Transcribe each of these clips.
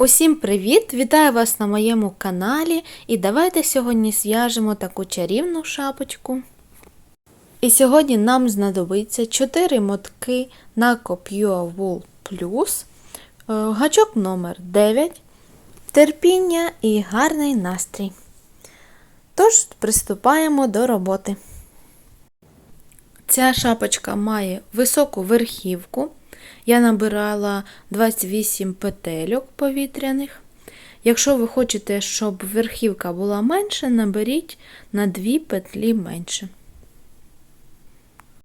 Усім привіт! Вітаю вас на моєму каналі. І давайте сьогодні зв'яжемо таку чарівну шапочку. І сьогодні нам знадобиться 4 мотки на Copua Wool Plus, е, гачок номер 9, терпіння і гарний настрій. Тож, приступаємо до роботи. Ця шапочка має високу верхівку. Я набирала 28 петельок повітряних. Якщо ви хочете, щоб верхівка була менше, наберіть на 2 петлі менше.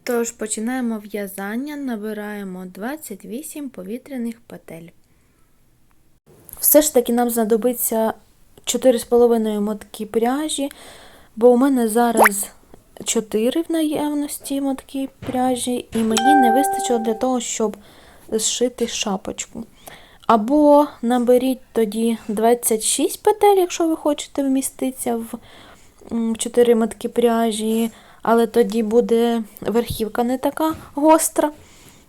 Тож, починаємо в'язання, набираємо 28 повітряних петель. Все ж таки нам знадобиться 4,5 мотки пряжі, бо у мене зараз 4 в наявності мотки пряжі, і мені не вистачило для того, щоб зшити шапочку. Або наберіть тоді 26 петель, якщо ви хочете вміститися в 4 мотки пряжі, але тоді буде верхівка не така гостра.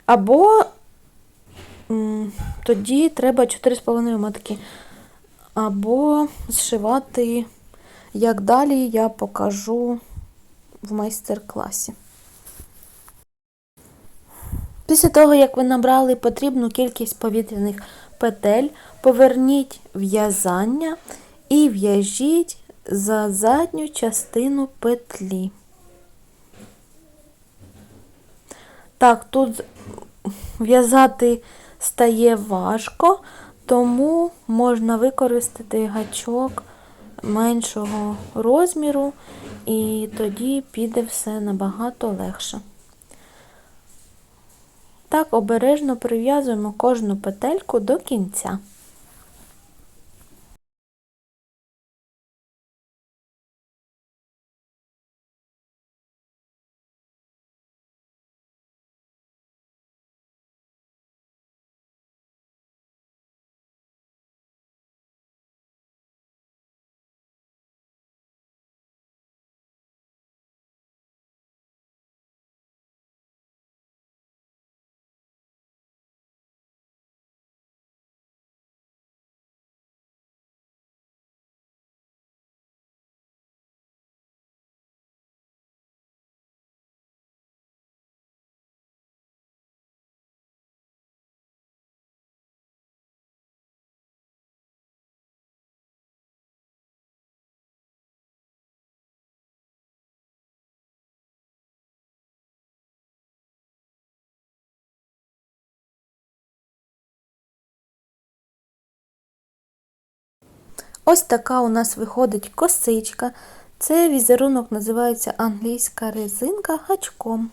Або тоді треба 4,5 мотки. Або зшивати, як далі я покажу в майстер-класі. Після того, як ви набрали потрібну кількість повітряних петель, поверніть в'язання і в'яжіть за задню частину петлі. Так, тут в'язати стає важко, тому можна використати гачок меншого розміру, і тоді піде все набагато легше. Так обережно прив'язуємо кожну петельку до кінця. Ось така у нас виходить косичка. Це візерунок називається англійська резинка гачком.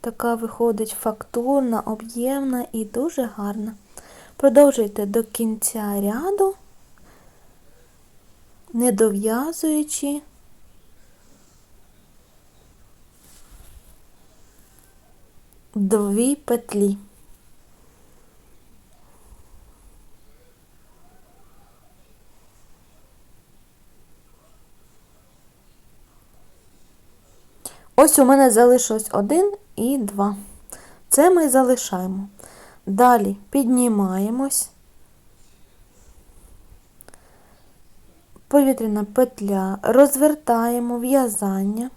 Така виходить фактурна, об'ємна і дуже гарна. Продовжуйте до кінця ряду, не дов'язуючи. Дві петлі. Ось у мене залишилось один і два. Це ми залишаємо. Далі піднімаємось, повітряна петля, розвертаємо в'язання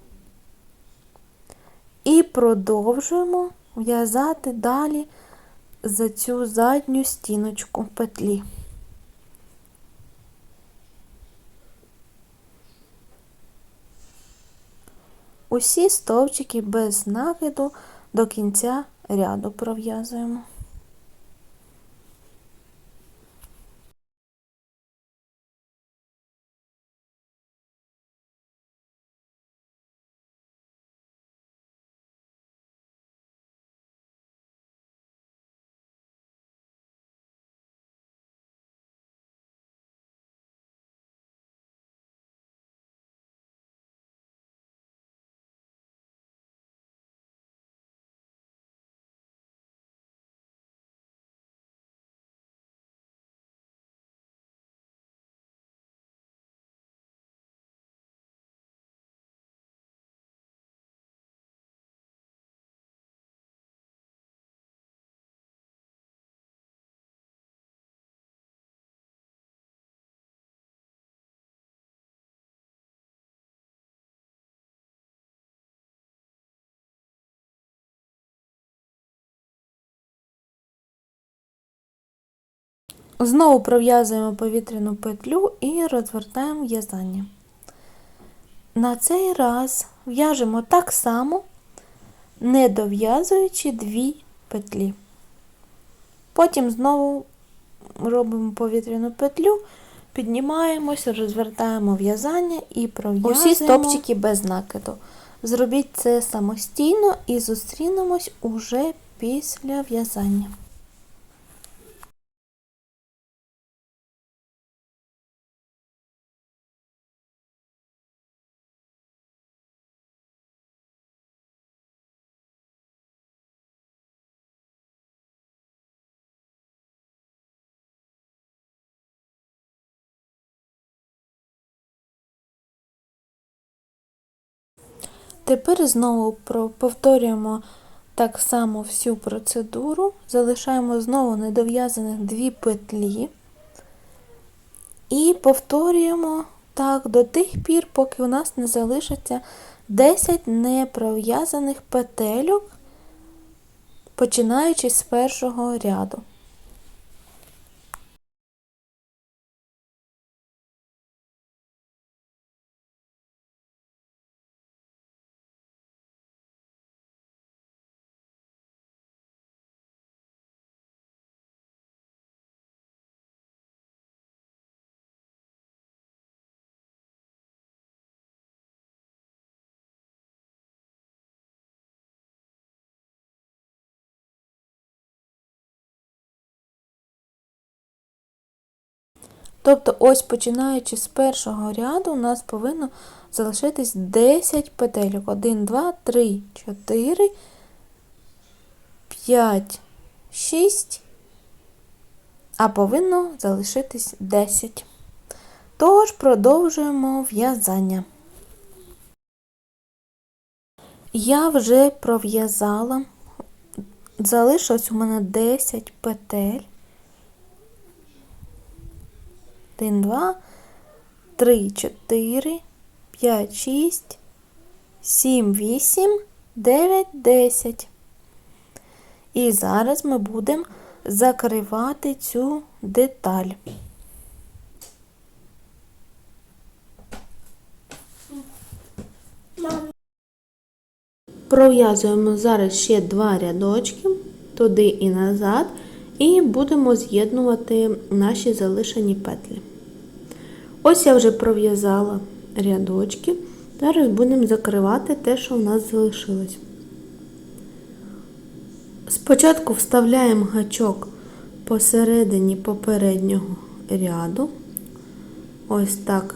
і продовжуємо в'язати далі за цю задню стіночку петлі. Усі стовпчики без накиду до кінця ряду пров'язуємо. Знову пров'язуємо повітряну петлю і розвертаємо в'язання. На цей раз в'яжемо так само, не дов'язуючи дві петлі. Потім знову робимо повітряну петлю, піднімаємося, розвертаємо в'язання і пров'язуємо усі стопчики без накиду. Зробіть це самостійно і зустрінемось уже після в'язання. Тепер знову повторюємо так само всю процедуру, залишаємо знову недов'язаних дві петлі і повторюємо так до тих пір, поки у нас не залишиться 10 непров'язаних петельок, починаючи з першого ряду. Тобто, ось починаючи з першого ряду, у нас повинно залишитись 10 петельок. 1, 2, 3, 4, 5, 6, а повинно залишитись 10. Тож продовжуємо в'язання. Я вже пров'язала, залишилось у мене 10 петель. 1, 2, 3, 4, 5, 6, 7, 8, 9, 10. І зараз ми будемо закривати цю деталь. Пров'язуємо зараз ще два рядочки туди і назад, і будемо з'єднувати наші залишені петлі. Ось я вже пров'язала рядочки. Зараз будемо закривати те, що в нас залишилось. Спочатку вставляємо гачок посередині попереднього ряду, ось так,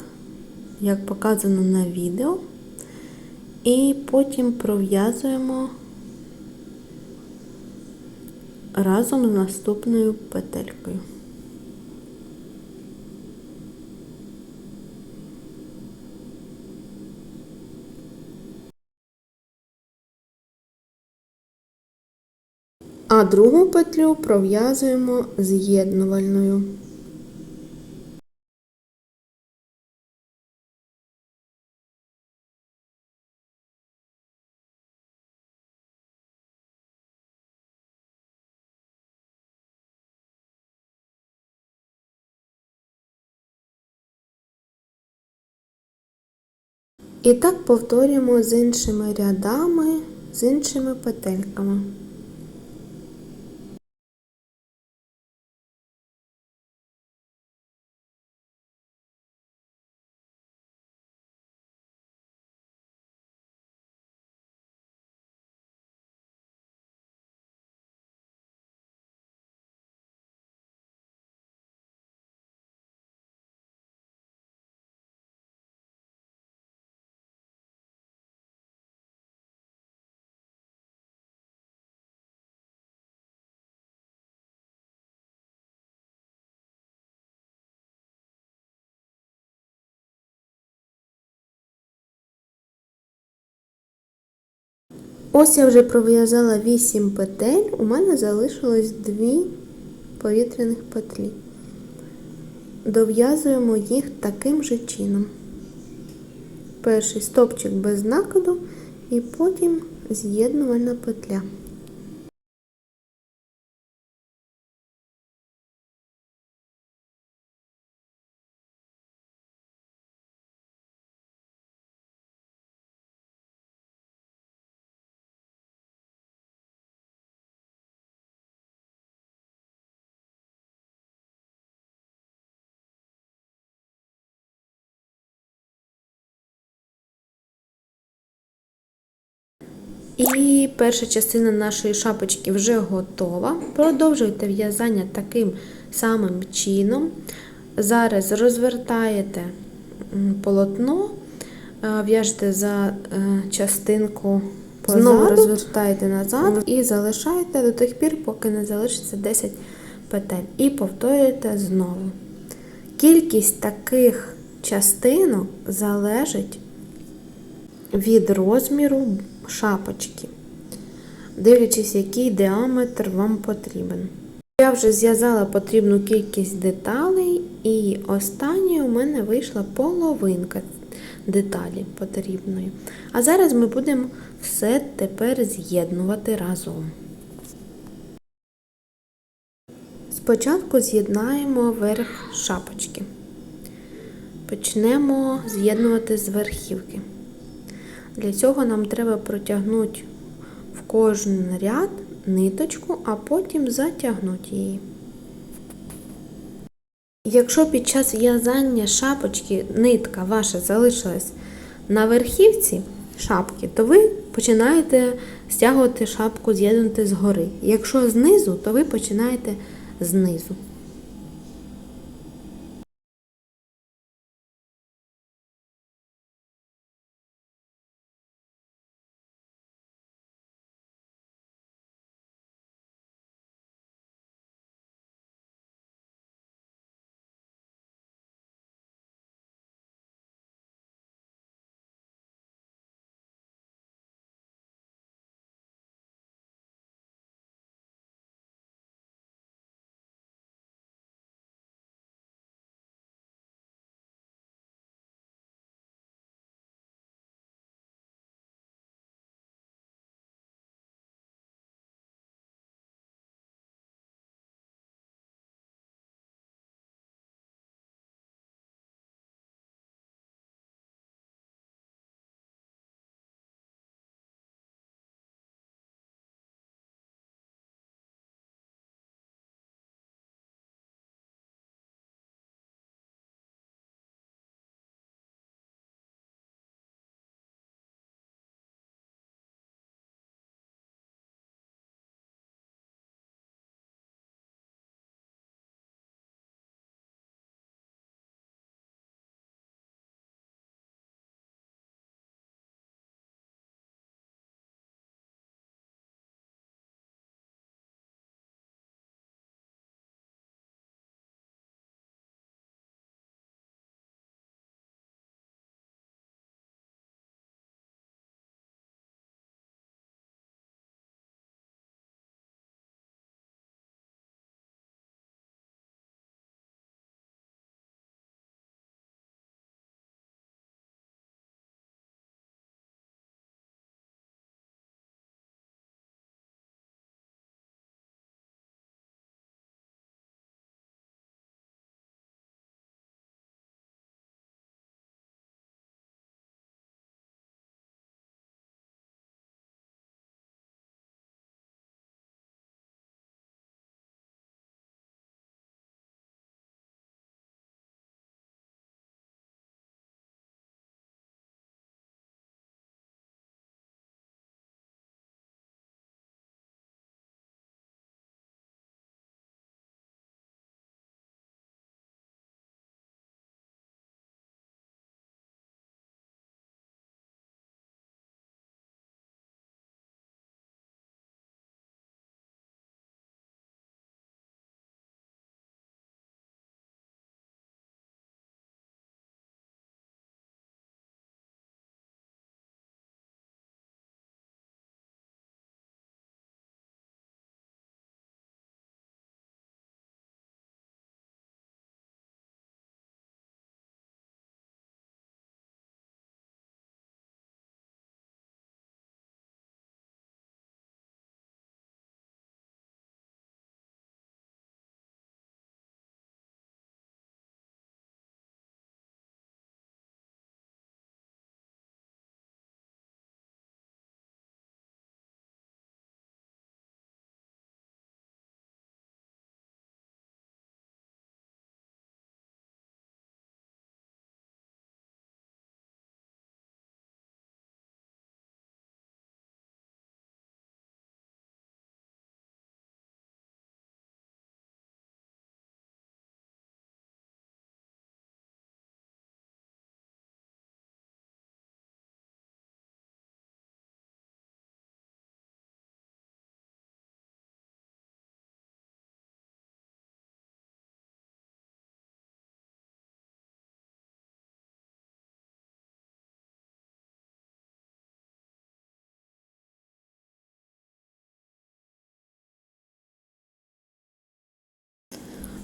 як показано на відео, і потім пров'язуємо разом з наступною петелькою. А другу петлю пров'язуємо з'єднувальною. І так повторюємо з іншими рядами, з іншими петельками. Ось я вже пров'язала 8 петель, у мене залишилось 2 повітряних петлі. Дов'язуємо їх таким же чином. Перший стопчик без накиду і потім з'єднувальна петля. І перша частина нашої шапочки вже готова. Продовжуйте в'язання таким самим чином. Зараз розвертаєте полотно, е, в'яжете за е, частинку позаду, знову розвертаєте назад і залишаєте до тих пір, поки не залишиться 10 петель. І повторюєте знову. Кількість таких частинок залежить від розміру шапочки, дивлячись, який діаметр вам потрібен. Я вже зв'язала потрібну кількість деталей, і останньою у мене вийшла половинка деталі потрібної. А зараз ми будемо все тепер з'єднувати разом. Спочатку з'єднаємо верх шапочки. Почнемо з'єднувати з верхівки. Для цього нам треба протягнути в кожен ряд ниточку, а потім затягнути її. Якщо під час в'язання шапочки нитка ваша залишилась на верхівці шапки, то ви починаєте стягувати шапку, з'єднувати згори. Якщо знизу, то ви починаєте знизу.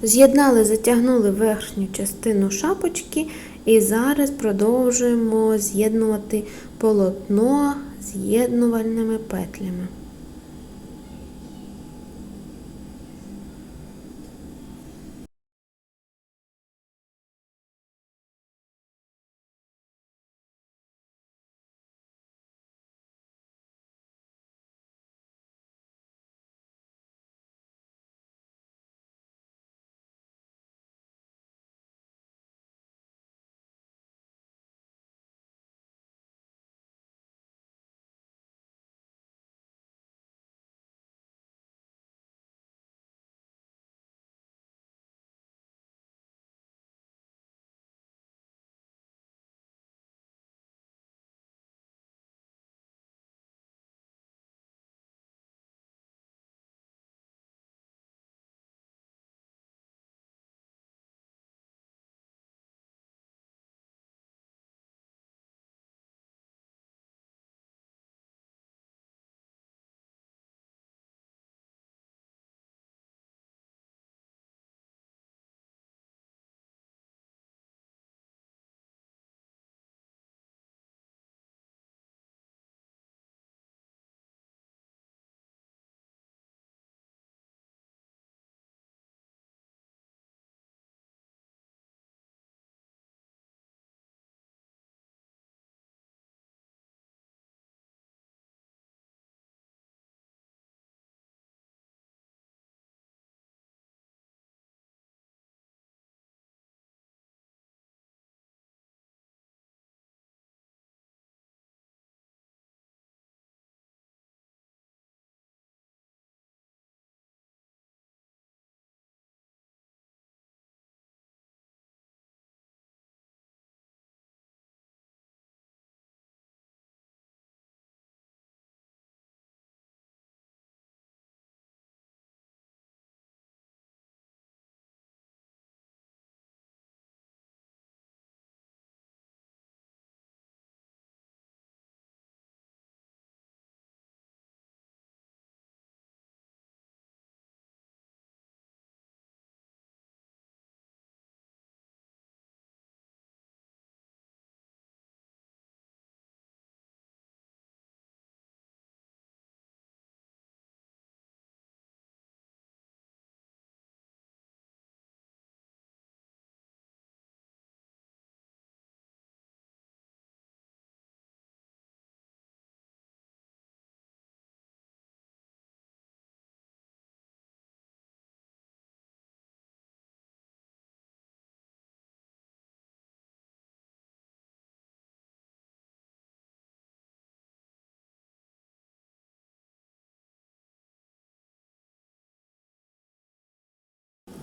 З'єднали, затягнули верхню частину шапочки і зараз продовжуємо з'єднувати полотно з'єднувальними петлями.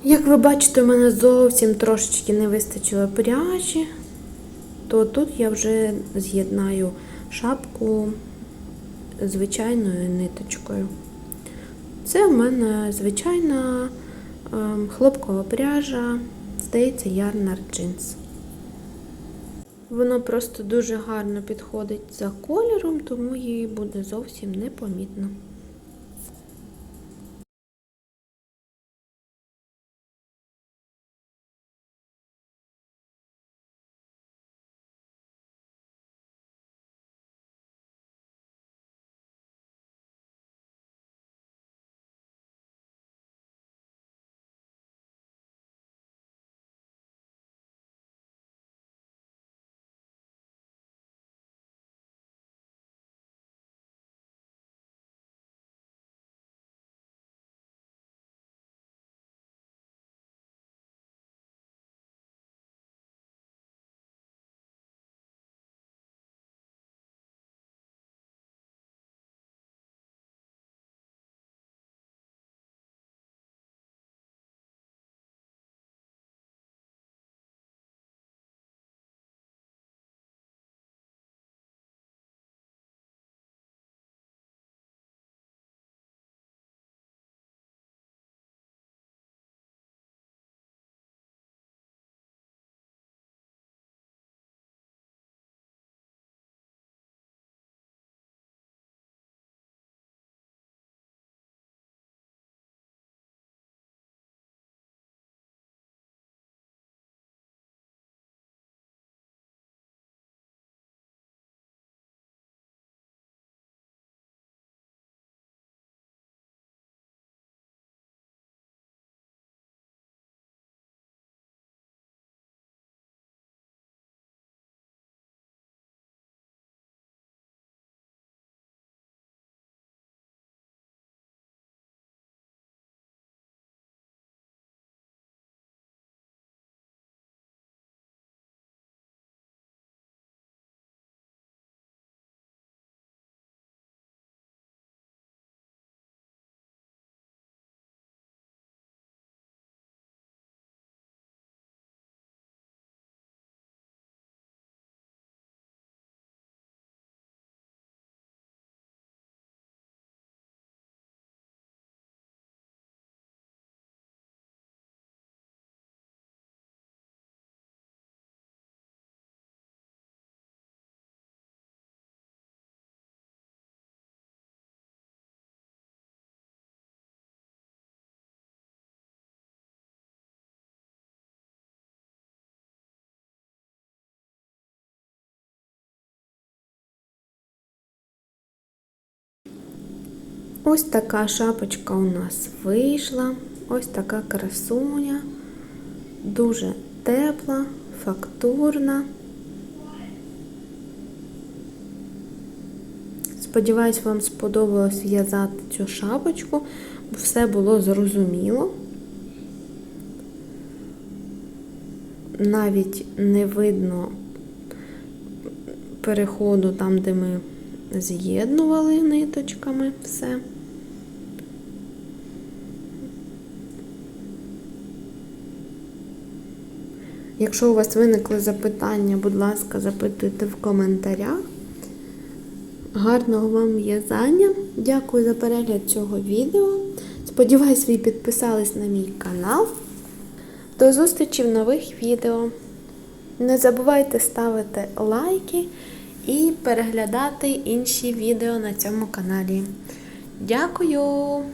Як ви бачите, у мене зовсім трошечки не вистачило пряжі, то тут я вже з'єднаю шапку звичайною ниточкою. Це в мене звичайна ем, хлопкова пряжа, здається, Ярнар Jeans. Воно просто дуже гарно підходить за кольором, тому її буде зовсім непомітно. Ось така шапочка у нас вийшла. Ось така красуня. Дуже тепла, фактурна. Сподіваюсь, вам сподобалось в'язати цю шапочку, бо все було зрозуміло. Навіть не видно переходу там, де ми з'єднували ниточками все. Якщо у вас виникли запитання, будь ласка, запитуйте в коментарях. Гарного вам в'язання. Дякую за перегляд цього відео. Сподіваюсь, ви підписались на мій канал. До зустрічі в нових відео. Не забувайте ставити лайки і переглядати інші відео на цьому каналі. Дякую!